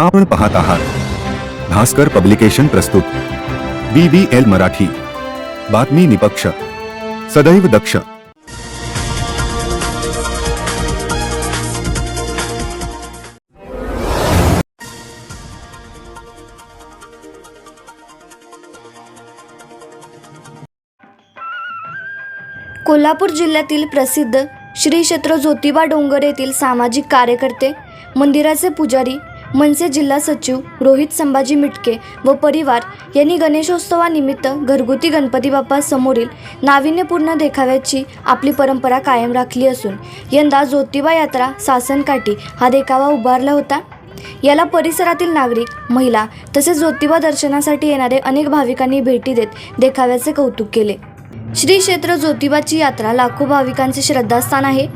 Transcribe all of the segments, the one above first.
आपण पाहत आहात. भास्कर पब्लिकेशन प्रस्तुत. B B L Marathi. बातमी निपक्ष. सदैव दक्ष. कोल्हापूर जिल्ह्यातील प्रसिद्ध श्री क्षेत्र ज्योतिबा डोंगर येथील सामाजिक कार्यकर्ते मंदिराचे पुजारी मनसे जिल्हा सचिव रोहित संभाजी मिटके व परिवार यांनी गणेशोत्सवानिमित्त घरगुती गणपती बाप्पा समोरील नाविन्यपूर्ण देखाव्याची आपली परंपरा कायम राखली असून यंदा ज्योतिबा यात्रा सासनकाठी हा देखावा उभारला होता. याला परिसरातील नागरिक महिला तसेच ज्योतिबा दर्शनासाठी येणारे अनेक भाविकांनी भेटी देत देखाव्याचे कौतुक केले. श्री क्षेत्र ज्योतिबाची यात्रा लाखो भाविकांचे श्रद्धास्थान आहे.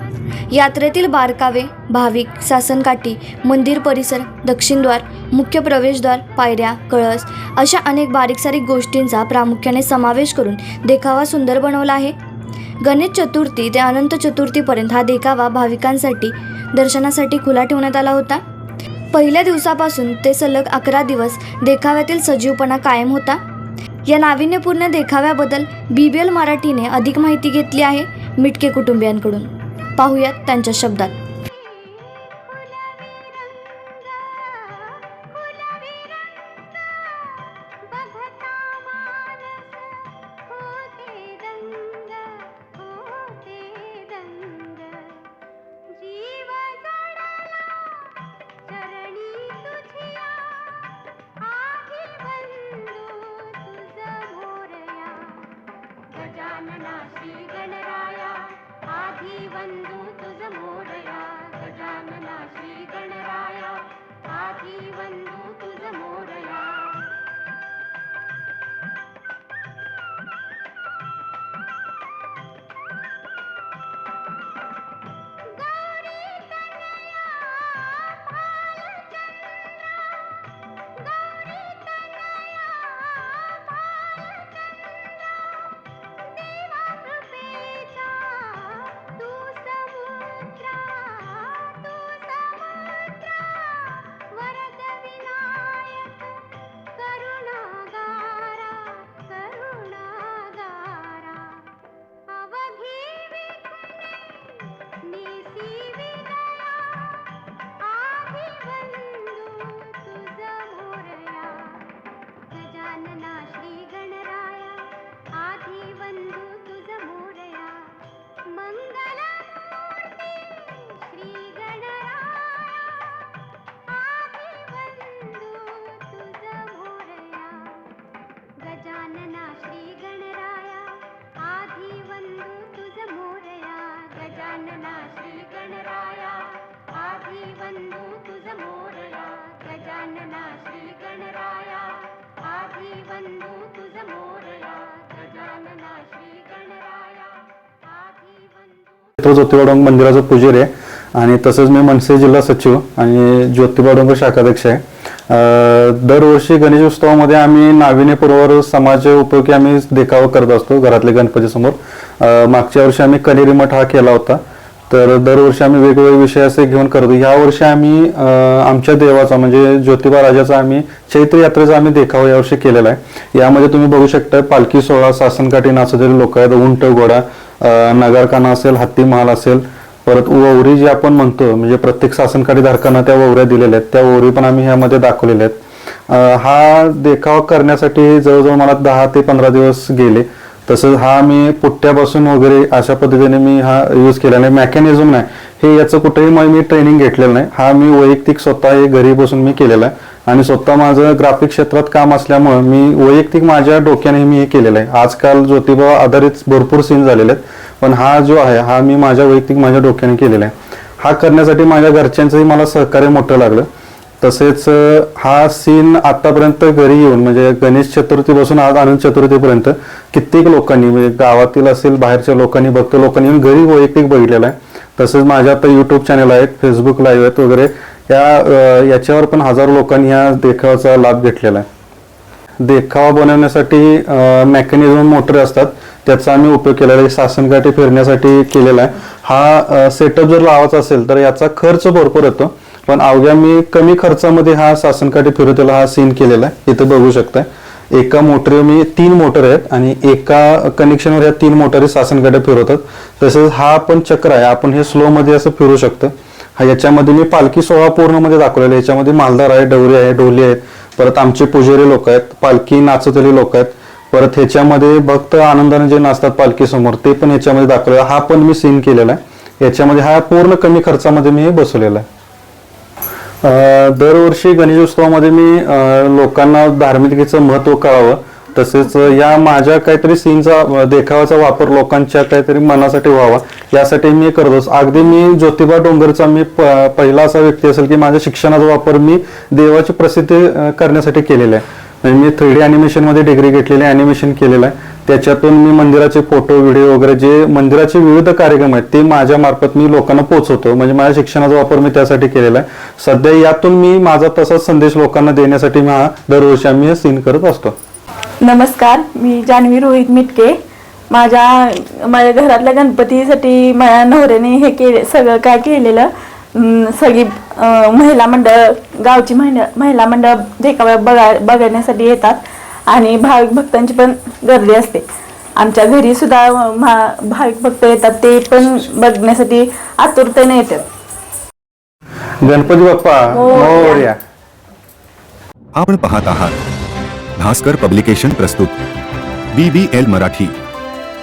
यात्रेतील बारकावे भाविक सासनकाठी मंदिर परिसर दक्षिणद्वार मुख्य प्रवेशद्वार पायऱ्या कळस अशा अनेक बारीक सारीक गोष्टींचा प्रामुख्याने समावेश करून देखावा सुंदर बनवला आहे. गणेश चतुर्थी ते अनंत चतुर्थीपर्यंत हा देखावा भाविकांसाठी दर्शनासाठी खुला ठेवण्यात आला होता. पहिल्या दिवसापासून ते सलग अकरा दिवस देखाव्यातील सजीवपणा कायम होता. या नाविन्यपूर्ण देखाव्याबद्दल बी बी एल मराठीने अधिक माहिती घेतली आहे मिटके कुटुंबियांकडून. पाहूयात त्यांच्या शब्दात. गजानना श्री गणराया आधी वंदू तुझ मोडया. गजानना श्री गणराया आधी वंदू तुझ मोडया. गजानना श्री गणराया आधी वंदू तुझ मोरया गजानना श्री गणराया आधी वंदू तुझ मोरया गजानना श्री गणराया आधी वंदू क्षेत्र ज्योतिबा डोंगर मंदिराचं पुजारी आहे. आणि तसंच मी मनसे जिल्हा सचिव आणि ज्योतिबा डोंगर शाखाध्यक्ष आहे. दरवर्षी गणेश उत्सवामध्ये आम्ही नाविन्यपूर्वर समाज उपयोगी आम्ही देखावा करत असतो घरातले गणपती समोर मागच्या वर्षी आम्ही कनेरी मठ हा केला होता. तर दरवर्षी आम्ही वेगवेगळे विषय असे घेऊन करतो. या वर्षी आम्ही आमच्या देवाचा म्हणजे ज्योतिबा राजाचा आम्ही चैत्र यात्रेचा आम्ही देखावा यावर्षी केलेला आहे. यामध्ये तुम्ही बघू शकता पालखी सोहळा सासनकाठी नाचलेले लोक आहेत उंट घोडा नगारखाना असेल हत्ती महाल असेल परत ववरी जे आपण म्हणतो म्हणजे प्रत्येक सासनकाठी धारकांना त्या ववऱ्या दिलेल्या आहेत. त्या ववरी पण आम्ही ह्यामध्ये दाखवलेल्या आहेत. हा देखावा करण्यासाठी जवळजवळ मला दहा ते पंधरा दिवस गेले. तसंच हा मी पुट्ट्यापासून वगैरे अशा पद्धतीने मी हा यूज केला नाही. मेकॅनिझम नाही. हे याचं कुठेही मग मी ट्रेनिंग घेतलेलं नाही. हा मी वैयक्तिक स्वतः हे घरी बसून मी केलेला आहे. आणि स्वतः माझं ग्राफिक क्षेत्रात काम असल्यामुळं मी वैयक्तिक माझ्या डोक्याने मी हे केलेलं आहे. आजकाल ज्योतिबा आधारित भरपूर सीन झालेले आहेत. पण हा जो आहे हा मी माझ्या वैयक्तिक माझ्या डोक्याने केलेला आहे. हा करण्यासाठी माझ्या घरच्यांचंही मला सहकार्य मोठं लागलं. तसेच हा सीन आतापर्यंत घरी येऊन म्हणजे गणेश चतुर्थीपासून आज आनंद चतुर्थीपर्यंत कित्येक लोकांनी म्हणजे गावातील असेल बाहेरच्या लोकांनी भक्त लोकांनी येऊन घरी वैयक्तिक बघितलेला आहे. तसेच माझ्या आता युट्यूब चॅनल आहेत फेसबुक लाईव्ह आहेत वगैरे या याच्यावर पण हजारो लोकांनी ह्या देखावाचा लाभ घेतलेला आहे. देखावा बनवण्यासाठी मेकॅनिझम मोटर असतात त्याचा आम्ही उपयोग केलेला आहे सासनकाठी फिरण्यासाठी केलेला आहे. हा सेटअप जर लावायचा असेल तर याचा खर्च भरपूर येतो. पण अवघ्या मी कमी खर्चामध्ये हा शासनकाठी फिरवतेला हा सीन केलेला आहे. इथं बघू शकताय. एका मोटरी मी तीन मोटर आहेत आणि एका कनेक्शनवर ह्या तीन मोटरी शासनकाठी फिरवतात. तसेच हा पण चक्र आहे. आपण हे स्लो मध्ये असं फिरू शकतं. हा याच्यामध्ये मी पालखी सोहळा पूर्णमध्ये दाखवलेला आहे. याच्यामध्ये मालदार आहे डवरी आहे ढोली आहेत. परत आमचे पुजेरी लोक आहेत. पालखी नाचतली लोक आहेत. परत ह्याच्यामध्ये भक्त आनंदाने जे नाचतात पालखी समोर ते पण याच्यामध्ये दाखवलेलं हा पण मी सीन केलेला आहे. याच्यामध्ये हा पूर्ण कमी खर्चामध्ये मी बसवलेला आहे. दरवर्षी गणेशोत्सवामध्ये मी लोकांना धार्मिकतेचं महत्त्व कळावं. तसेच या माझ्या काहीतरी सीनचा देखावाचा वापर लोकांच्या काहीतरी मनासाठी व्हावा. यासाठी मी करतोच अगदी मी ज्योतिबा डोंगरचा मी प- पहिला असा व्यक्ती असेल की माझ्या शिक्षणाचा वापर मी देवाची प्रसिद्धी करण्यासाठी केलेला आहे. म्हणजे मी थ्री डी ॲनिमेशनमध्ये डिग्री घेतलेली ॲनिमेशन केलेलं आहे. त्याच्यातून मी मंदिराचे फोटो व्हिडिओ वगैरे जे मंदिराचे विविध कार्यक्रम आहेत ते माझ्या मार्फत मी लोकांना पोहोचवतो म्हणजे माझ्या शिक्षणाचा वापर मी त्यासाठी केलेला आहे. सध्या यातून मी माझा तसाच संदेश लोकांना देण्यासाठी मी हा दरवर्षी आम्ही हे सीन करत असतो. नमस्कार. मी जान्हवी रोहित मिटके. माझ्या माझ्या घरातल्या गणपतीसाठी माझ्या नवऱ्याने हे केले सगळं काय केलेलं? सगळी महिला मंडळ गावची महिला महिला मंडळ देखाव्या बघा बघण्यासाठी येतात. आणि भाविक भक्तांची पण गर्दी असते. आमच्या घरी सुद्धा भाविक भक्त येतात ते पण बघण्यासाठी आतुरतेने येतात. गणपती बाप्पा मोरया. आपण पाहत आहात. भास्कर पब्लिकेशन प्रस्तुत. B B L Marathi.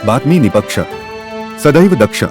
बातमी निपक्ष. सदैव दक्ष.